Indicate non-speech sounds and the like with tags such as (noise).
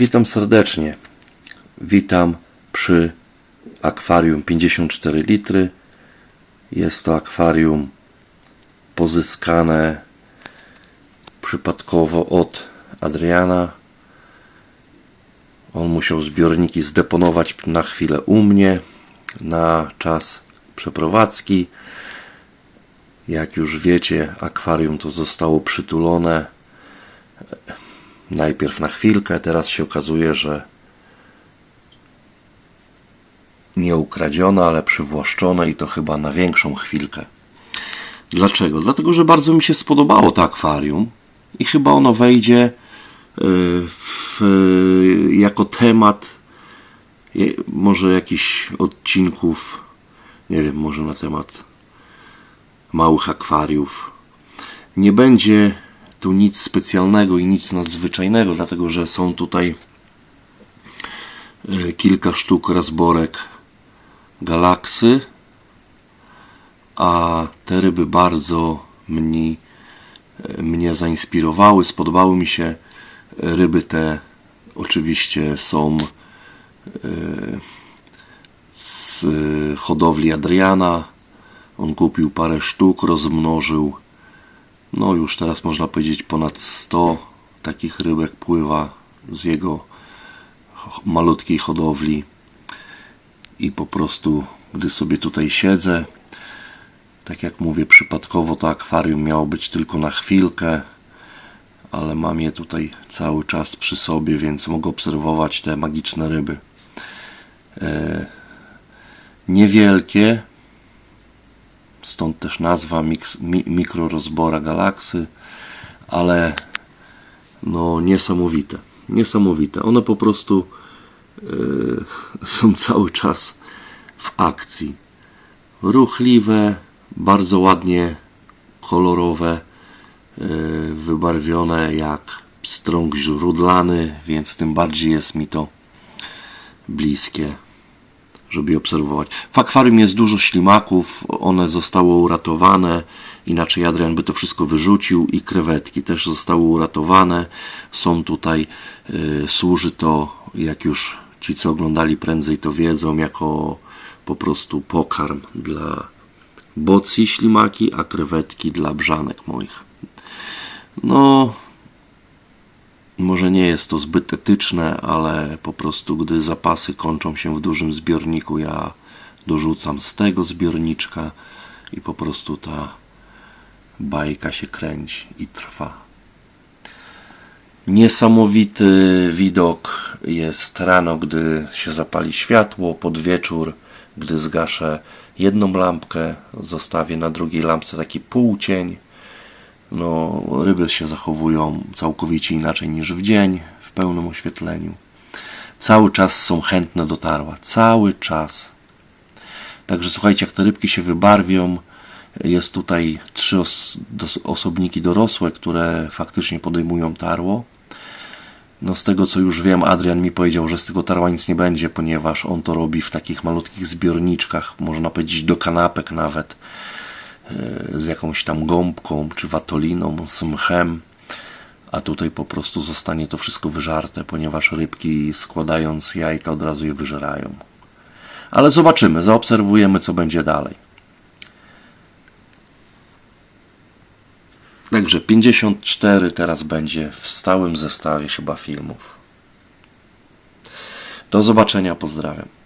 Witam serdecznie. Witam przy akwarium 54 litry. Jest to akwarium pozyskane przypadkowo od Adriana. On musiał zbiorniki zdeponować na chwilę u mnie na czas przeprowadzki. Jak już wiecie, akwarium to zostało przytulone najpierw na chwilkę, teraz się okazuje, że nie ukradzione, ale przywłaszczone i to chyba na większą chwilkę. Dlaczego? Dlatego, że bardzo mi się spodobało to akwarium i chyba ono wejdzie y, w, jako temat może jakichś odcinków, nie wiem, może na temat małych akwariów. Nie będzie tu nic specjalnego i nic nadzwyczajnego, dlatego że są tutaj e, kilka sztuk razborek galaksy, a te ryby bardzo mnie, mnie zainspirowały, spodobały mi się. Ryby te oczywiście są e, z hodowli Adriana. On kupił parę sztuk, rozmnożył no już teraz można powiedzieć ponad 100 takich rybek pływa z jego malutkiej hodowli. I po prostu gdy sobie tutaj siedzę tak jak mówię przypadkowo to akwarium miało być tylko na chwilkę ale mam je tutaj cały czas przy sobie więc mogę obserwować te magiczne ryby. E, niewielkie stąd też nazwa mix, mi, mikrorozbora galaksy, ale no niesamowite, niesamowite. One po prostu yy, (laughs) są cały czas w akcji. Ruchliwe, bardzo ładnie kolorowe, yy, wybarwione jak strąg źródlany, więc tym bardziej jest mi to bliskie żeby je obserwować. W akwarium jest dużo ślimaków, one zostały uratowane, inaczej Adrian by to wszystko wyrzucił i krewetki też zostały uratowane. Są tutaj, y, służy to, jak już ci co oglądali prędzej to wiedzą, jako po prostu pokarm dla bocji ślimaki, a krewetki dla brzanek moich. No, może nie jest to zbyt etyczne, ale po prostu gdy zapasy kończą się w dużym zbiorniku, ja dorzucam z tego zbiorniczka i po prostu ta bajka się kręci i trwa. Niesamowity widok jest rano, gdy się zapali światło, pod wieczór, gdy zgaszę jedną lampkę, zostawię na drugiej lampce taki półcień no, ryby się zachowują całkowicie inaczej niż w dzień, w pełnym oświetleniu. Cały czas są chętne do tarła. Cały czas. Także słuchajcie, jak te rybki się wybarwią, jest tutaj trzy os dos osobniki dorosłe, które faktycznie podejmują tarło. No z tego co już wiem, Adrian mi powiedział, że z tego tarła nic nie będzie, ponieważ on to robi w takich malutkich zbiorniczkach, można powiedzieć do kanapek nawet z jakąś tam gąbką, czy watoliną, z mchem, a tutaj po prostu zostanie to wszystko wyżarte, ponieważ rybki składając jajka od razu je wyżerają. Ale zobaczymy, zaobserwujemy co będzie dalej. Także 54 teraz będzie w stałym zestawie chyba filmów. Do zobaczenia, pozdrawiam.